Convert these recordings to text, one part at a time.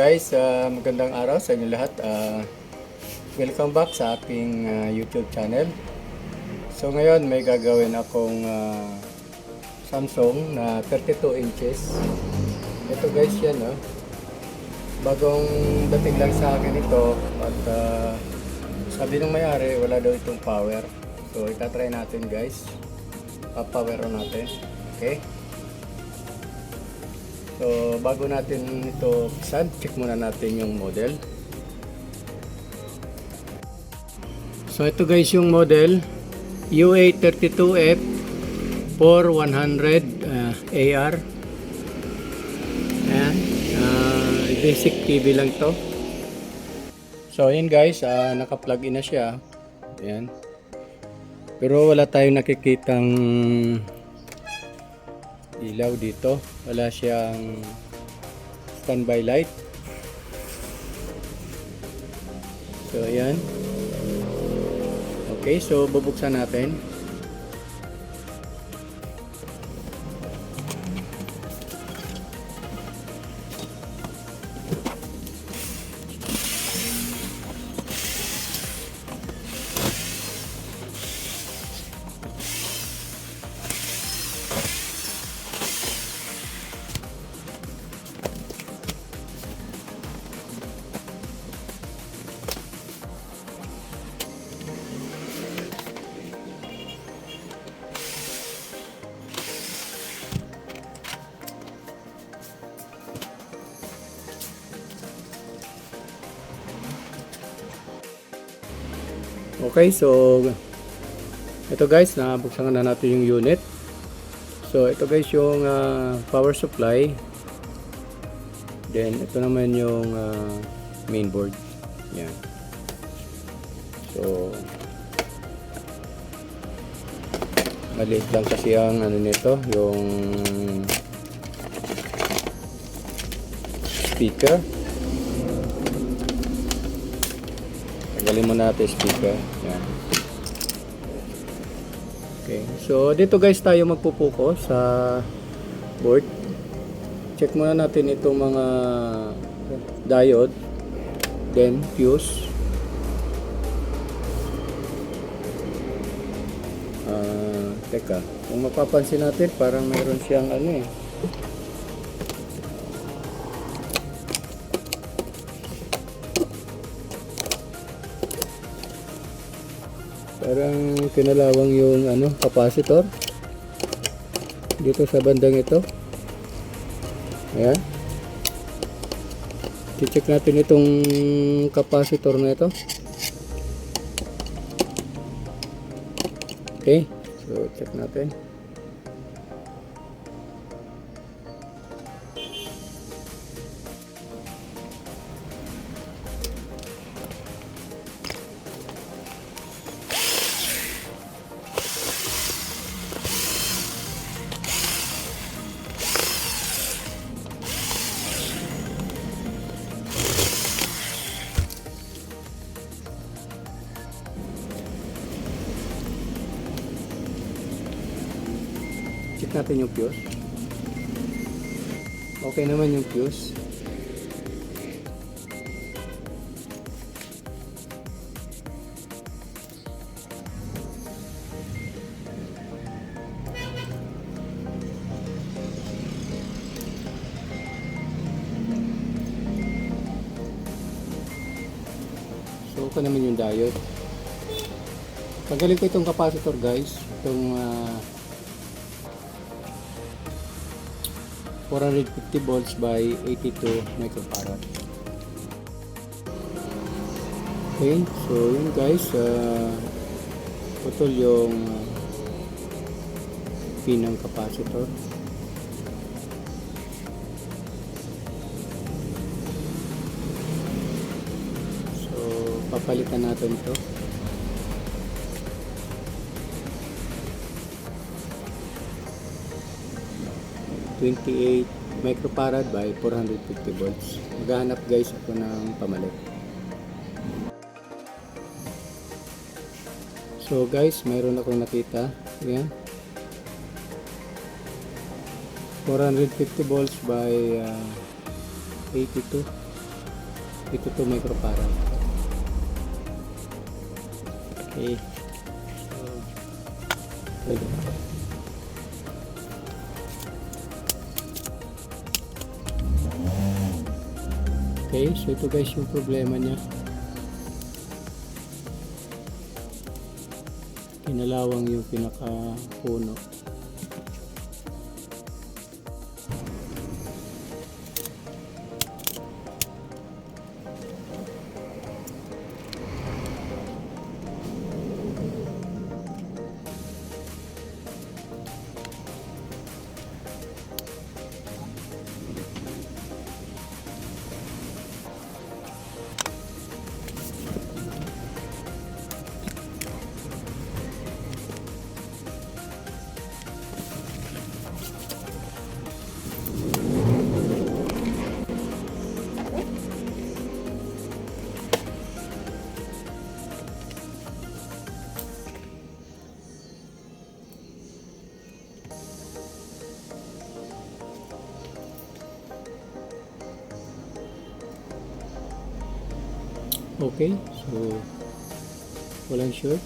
Guys, ah, magandang araw sa inyo lahat. Ah, welcome back sa aking ah, YouTube channel. So ngayon may gagawin akong ah, Samsung na 32 inches. Ito guys yan oh. Bagong dating lang sa akin ito at ah, sabi ng may-ari wala daw itong power. So itatry natin guys. Pa-power natin. Okay? So, bago natin ito buksan, check muna natin yung model. So, ito guys yung model UA32F 4100 uh, AR. Ayan. Uh, basic TV lang to. So, ayan guys, uh, naka-plug in na siya. Ayan. Pero wala tayong nakikitang ilaw dito. Wala siyang standby light. So, ayan. Okay, so bubuksan natin. Okay, so ito guys, nabuksan na natin yung unit. So ito guys yung ah, power supply. Then ito naman yung ah, mainboard. Yan. So maliit lang kasi ang ano nito, yung speaker. Tanggalin mo natin speaker. Yan. Okay. So, dito guys tayo magpupuko sa board. Check muna natin itong mga diode. Then, fuse. Ah, teka. Kung mapapansin natin, parang mayroon siyang ano eh. Parang kinalawang yung ano, capacitor. Dito sa bandang ito. Ayan. I-check natin itong capacitor na ito. Okay. So, check natin. Check natin yung fuse. Okay naman yung fuse. So, okay naman yung diode. Tanggalin ko itong capacitor guys. Itong ah, 450 volts by 82 microfarad. Okay, so yun guys, uh, putol yung pin ng capacitor. So, papalitan natin to. Twenty-eight microfarad by 450 volts. Maghanap guys ako ng pamalit. So guys, mayroon akong nakita. Yan. 450 volts by uh, 82. Ito to microfarad. Okay. So. Okay, so ito guys yung problema niya. Kinalawang yung pinaka-puno. Okay, so walang short.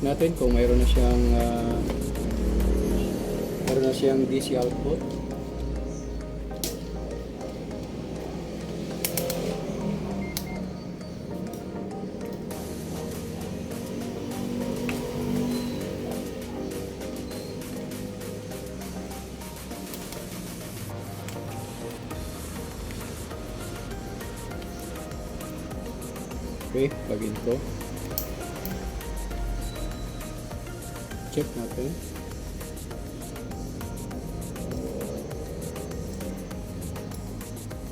Check natin kung mayroon na siyang ah, mayroon na siyang DC output. Okay, plug-in ko. Check natin.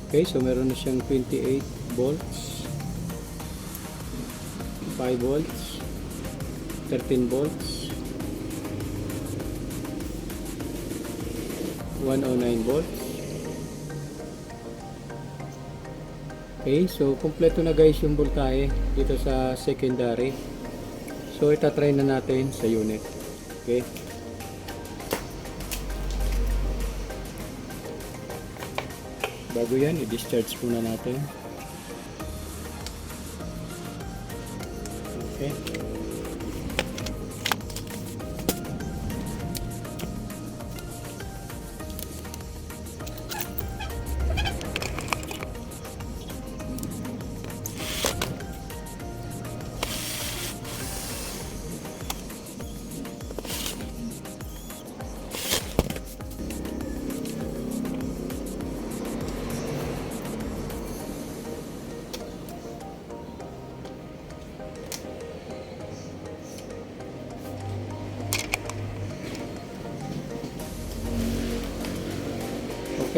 Okay, so meron na siyang 28 volts, 5 volts, 13 volts, 109 volts. Okay, so kumpleto na guys yung voltahe dito sa secondary. So itatry na natin sa unit. Okay. Bago yan, i-discharge muna natin. Okay.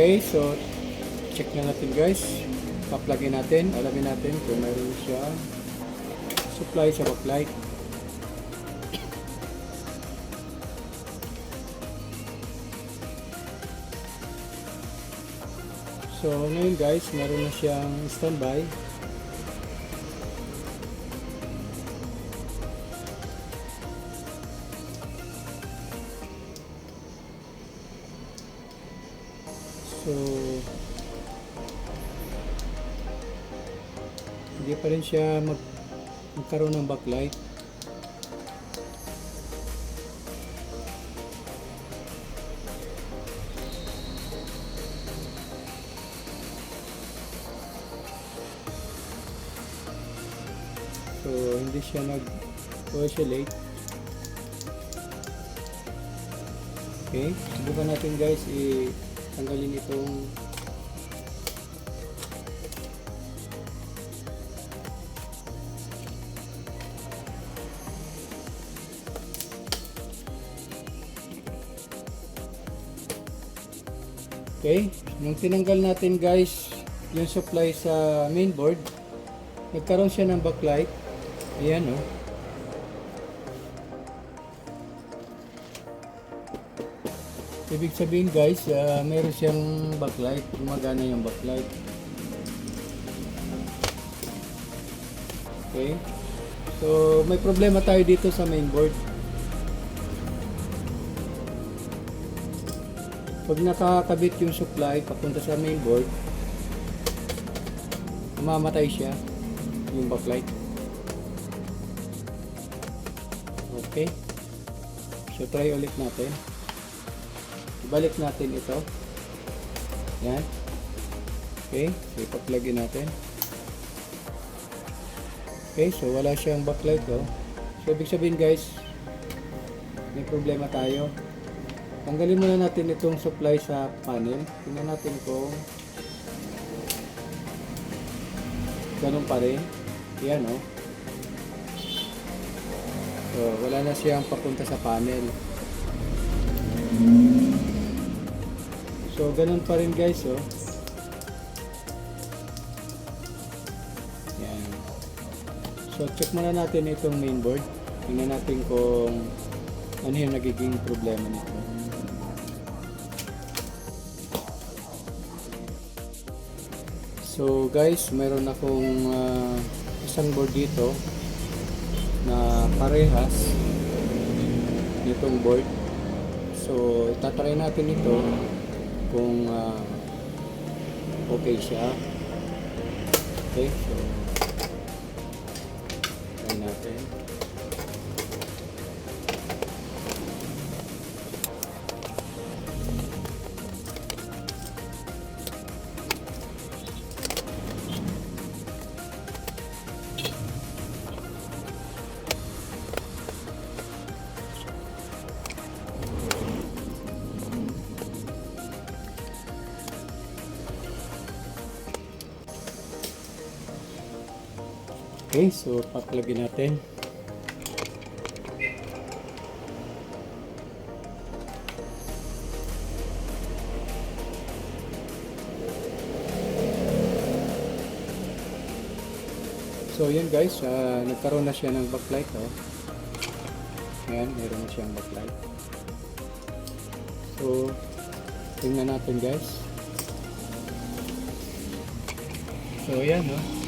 Okay, so check na natin guys. Pa-plugin natin, alamin natin kung meron siya supply sa backlight. So ngayon guys, meron na siyang standby. So, hindi pa rin siya mag magkaroon ng backlight. So, hindi siya nag-oscillate. Okay, subukan natin guys i tanggalin itong Okay, nung tinanggal natin guys yung supply sa mainboard, nagkaroon siya ng backlight. Ayan oh. Ibig sabihin guys, ah, meron siyang backlight, gumagana yung backlight. Okay. So, may problema tayo dito sa mainboard. Pag nakakabit yung supply papunta sa mainboard, mamamatay siya yung backlight. Okay. So, try ulit natin. Ibalik natin ito. Yan. Okay. So, ipa-plug in natin. Okay, so wala siyang backlight oh. So ibig sabihin guys, may problema tayo. Tanggalin muna natin itong supply sa panel. Tingnan natin kung ganun pa rin. Yan oh. So wala na siyang papunta sa panel. So ganun pa rin guys oh. Yan. So check muna natin itong mainboard. Tingnan natin kung ano yung nagiging problema nito. So guys, meron akong ah, isang board dito na parehas nitong board. So itatry natin ito kung ah, okay siya. Okay, so try natin. Okay, so paplagin natin. So yun guys, ah, nagkaroon na siya ng backlight oh. Ayan, meron na siyang backlight. So, tingnan natin guys. So ayan oh.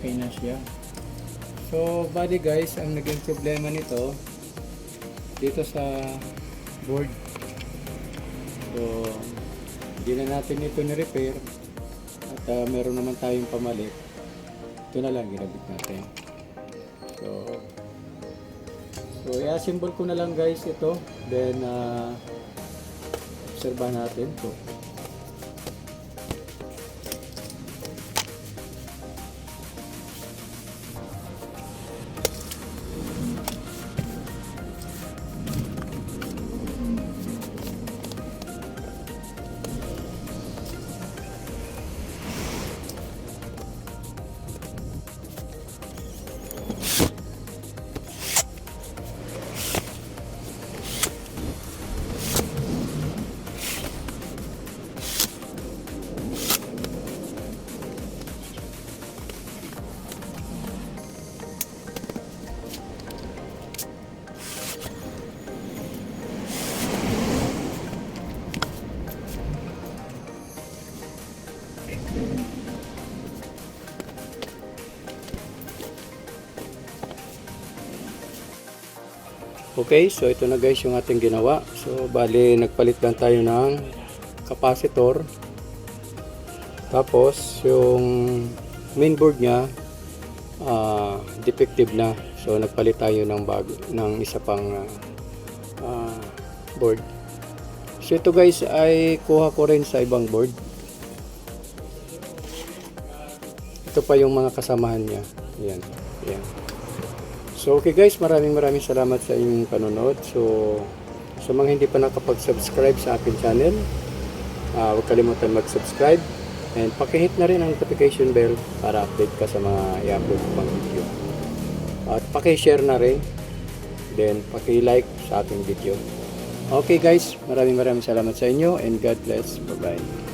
Okay na siya. So, bali guys, ang naging problema nito dito sa board. So, hindi na natin ito ni-repair at ah, meron naman tayong pamalit. Ito na lang ginabit natin. So, so i-assemble ko na lang guys ito. Then, uh, obserbahan natin ito. Okay, so ito na guys yung ating ginawa. So, bali, nagpalit lang tayo ng capacitor. Tapos, yung mainboard niya, ah, defective na. So, nagpalit tayo ng, bago, ng isa pang ah, ah, board. So, ito guys ay kuha ko rin sa ibang board. Ito pa yung mga kasamahan niya. Yan. Yan. So okay guys, maraming maraming salamat sa inyong panonood. So sa mga hindi pa nakapag-subscribe sa akin channel, ah, huwag kalimutan mag-subscribe and pakihit na rin ang notification bell para update ka sa mga i-upload ko pang video. At paki-share na rin, then paki-like sa ating video. Okay guys, maraming maraming salamat sa inyo and God bless. Bye-bye.